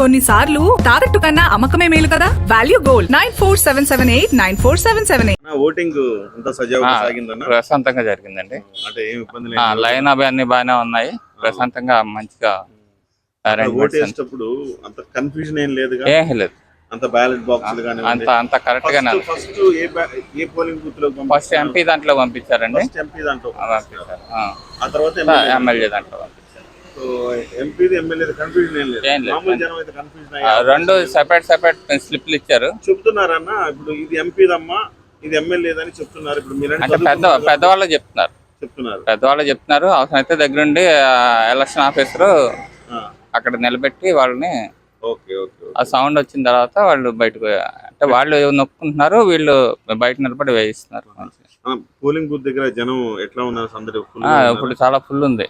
కొన్నిసార్లు తాకట్టు కన్నా అమ్మకమే మేలు కదా? Value gold nine four seven seven eight nine four seven seven eight అన్న, ఓటింగ్ అంత సజావుగా సాగిందన్న? ప్రశాంతంగా జరిగిందండి. అంటే ఏం ఇబ్బంది లేదు లైన్ అవి అన్ని బాగానే ఉన్నాయి. ప్రశాంతంగా మంచిగా ఓట్ వేసేటప్పుడు అంత కన్ఫ్యూజన్ ఏం లేదుగా? ఏం లేదు. అంత బ్యాలెట్ బాక్స్ కానీ అంత అంత కరెక్ట్ గానే. First A ba- A polling బూత్లో ఫస్ట్ ఎంపీ దాంట్లో పంపించారండి. ఫస్ట్ ఎంపీ దాంట్లో ఆ, పంపించారు. ఆ. ఆ తర్వాత ఎమ్మెల్యే దాంట్లో రెండు సెపరేట్ సెపరేట్ స్లిప్లు ఇచ్చారు. చెప్తున్నారన్న ఇప్పుడు ఇది ఎంపీదమ్మా ఇది ఎమ్మెల్యేదని చెప్తున్నారు. ఇప్పుడు మీరంటే అంటే పెద్ద పెద్దవాళ్ళు చెప్తున్నారు. చెప్తున్నారు. పెద్దవాళ్ళు చెప్తున్నారు. అవసరమైతే దగ్గరుండి ఎలక్షన్ ఆఫీసర్ అక్కడ నిలబెట్టి వాళ్ళని ఓకే ఓకే ఆ సౌండ్ వచ్చిన తర్వాత వాళ్ళు బయటకు అంటే వాళ్ళు నొక్కుంటున్నారు వీళ్ళు బయట నిలబడి వేయిస్తున్నారు. పోలింగ్ బూత్ దగ్గర జనం ఎట్లా ఉన్నారు ఇప్పుడు చాలా ఫుల్ ఉంది.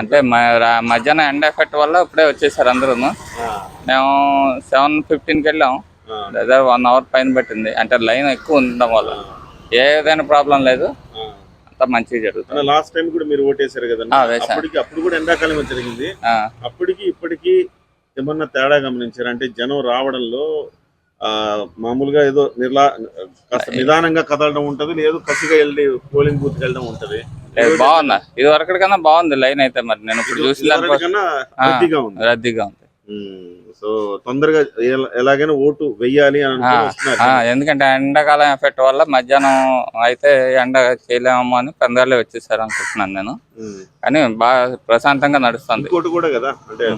అంటే మధ్యాహ్నం ఎండ ఎఫెక్ట్ వల్ల ఇప్పుడే వచ్చేసారు అందరూ మేము సెవెన్ ఫిఫ్టీన్కి వెళ్ళాం. దాదాపు వన్ అవర్ పైన పెట్టింది. అంటే లైన్ ఎక్కువ ఉండడం వల్ల. ఏదైనా ప్రాబ్లం లేదు. అంతా మంచిగా జరుగుతుంది. లాస్ట్ టైం కూడా మీరు ఓటేశారు కదా ఆ, వేశాను. అప్పటికి అప్పుడు కూడా ఎండాకాలం జరిగింది. అప్పటికి ఇప్పటికి ఏమన్నా తేడా గమనించారు? అంటే జనం రావడంలో ఆ మామూలుగా ఏదో నిర్లా నిదానంగా కదలడం ఉంటది. లేదు కసిగా వెళ్ళి పోలింగ్ బూత్ వెళ్ళడం ఉంటది. లేదు, బాగుంది ఇది వరకు కన్నా బాగుంది లైన్ అయితే మరి. నేను ఇప్పుడు చూసిన రద్దీగా ఉంది. రద్దీగా ఉంది. సో తొందరగా ఎల- ఎలాగైనా ఓటు వెయ్యాలి ఎందుకంటే ఎండాకాలం ఎఫెక్ట్ వల్ల మధ్యాహ్నం అయితే ఎండ చేయలేమో అని పందాలే వచ్చేసారు అనుకుంటున్నాను నేను. కానీ బాగా ప్రశాంతంగా నడుస్తుంది. ఇంకోటి కూడా కదా? అంటే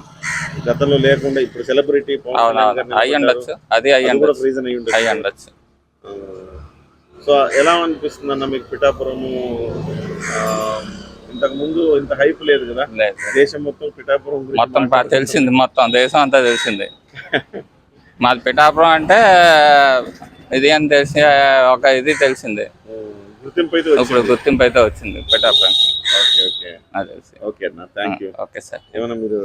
గతంలో లేకుండా ఇప్పుడు సెలబ్రిటీ అయ్యి ఉండొచ్చు అది అయ్యి ఉండొచ్చు రీజన్ అయ్యి ఉండొచ్చు. సో ఎలా అనిపిస్తుంది అన్న మీకు పిఠాపురము ఇంతకు ముందు ఇంత హైప్ లేదు కదా? దేశం మొత్తం పిఠాపురం మొత్తం తెలిసింది మొత్తం దేశం అంతా తెలిసింది. మాది పిఠాపురం అంటే ఇది అని తెలిసి ఒక ఇది తెలిసింది. గుర్తింపు అయితే ఇప్పుడు గుర్తింపు అయితే వచ్చింది పిఠాపురంకి ఓకే ఓకే. నాకు తెలిసి. ఓకే అన్న థ్యాంక్ యూ ఓకే సార్. ఏమన్నా మీరు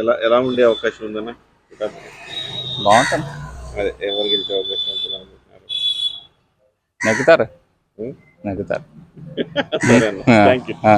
ఎలా ఎలా ఉండే అవకాశం ఉందన్న పిఠాపురం? బాగుంటుంది. అదే ఎవరు గెలిచే అవకాశం? నెగ్గుతారు ఉమ్, నెగ్గుతారు సరే అన్న థ్యాంక్ యూ ఆ.